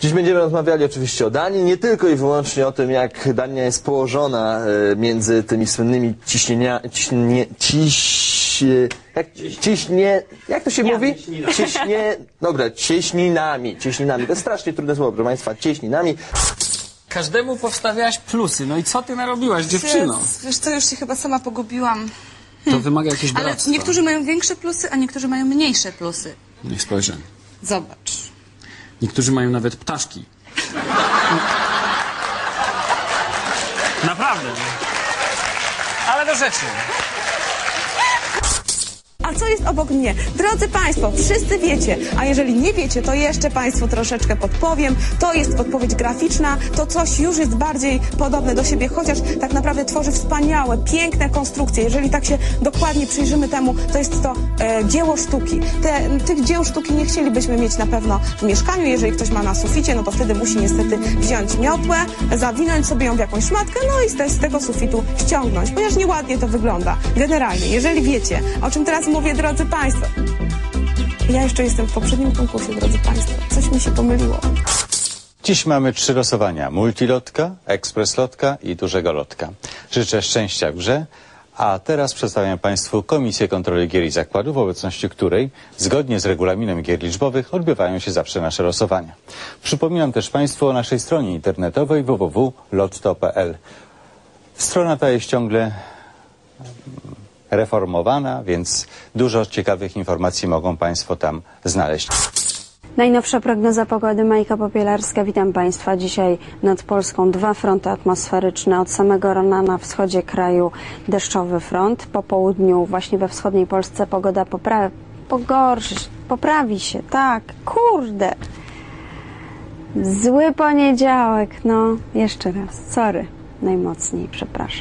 Dziś będziemy rozmawiali oczywiście o Danii, nie tylko i wyłącznie o tym, jak Dania jest położona e, między tymi słynnymi ciśnienia, ciśnie, ciś, jak, ciśnie, jak to się mówi? Ciśnie, dobra, cieśninami, cieśninami. To jest strasznie trudne słowo, proszę Państwa, cieśninami. Każdemu powstawiałaś plusy. No i co ty narobiłaś, dziewczyno? Wiesz co, już się chyba sama pogubiłam. To wymaga jakiegoś Ale doradztwa. niektórzy mają większe plusy, a niektórzy mają mniejsze plusy. Niech spojrzę. Zobacz. Niektórzy mają nawet ptaszki. Naprawdę. Ale do rzeczy. A co jest obok mnie? Drodzy Państwo, wszyscy wiecie, a jeżeli nie wiecie, to jeszcze Państwu troszeczkę podpowiem. To jest podpowiedź graficzna, to coś już jest bardziej podobne do siebie, chociaż tak naprawdę tworzy wspaniałe, piękne konstrukcje. Jeżeli tak się dokładnie przyjrzymy temu, to jest to e, dzieło sztuki. Te, tych dzieł sztuki nie chcielibyśmy mieć na pewno w mieszkaniu. Jeżeli ktoś ma na suficie, no to wtedy musi niestety wziąć miotłę, zawinąć sobie ją w jakąś szmatkę, no i z, te, z tego sufitu ściągnąć, ponieważ nieładnie to wygląda. Generalnie, jeżeli wiecie, o czym teraz mówię, drodzy Państwo, ja jeszcze jestem w poprzednim konkursie, drodzy Państwo. Coś mi się pomyliło. Dziś mamy trzy losowania. Multilotka, ekspres lotka i dużego lotka. Życzę szczęścia w grze. A teraz przedstawiam Państwu Komisję Kontroli Gier i Zakładów, w obecności której, zgodnie z regulaminem gier liczbowych, odbywają się zawsze nasze losowania. Przypominam też Państwu o naszej stronie internetowej www.lotto.pl. Strona ta jest ciągle reformowana, więc dużo ciekawych informacji mogą Państwo tam znaleźć. Najnowsza prognoza pogody Majka Popielarska. Witam Państwa. Dzisiaj nad Polską dwa fronty atmosferyczne. Od samego rana na wschodzie kraju deszczowy front. Po południu właśnie we wschodniej Polsce pogoda popra- pogorszy, poprawi się. Tak, kurde. Zły poniedziałek. No, jeszcze raz. Sorry. Najmocniej, przepraszam.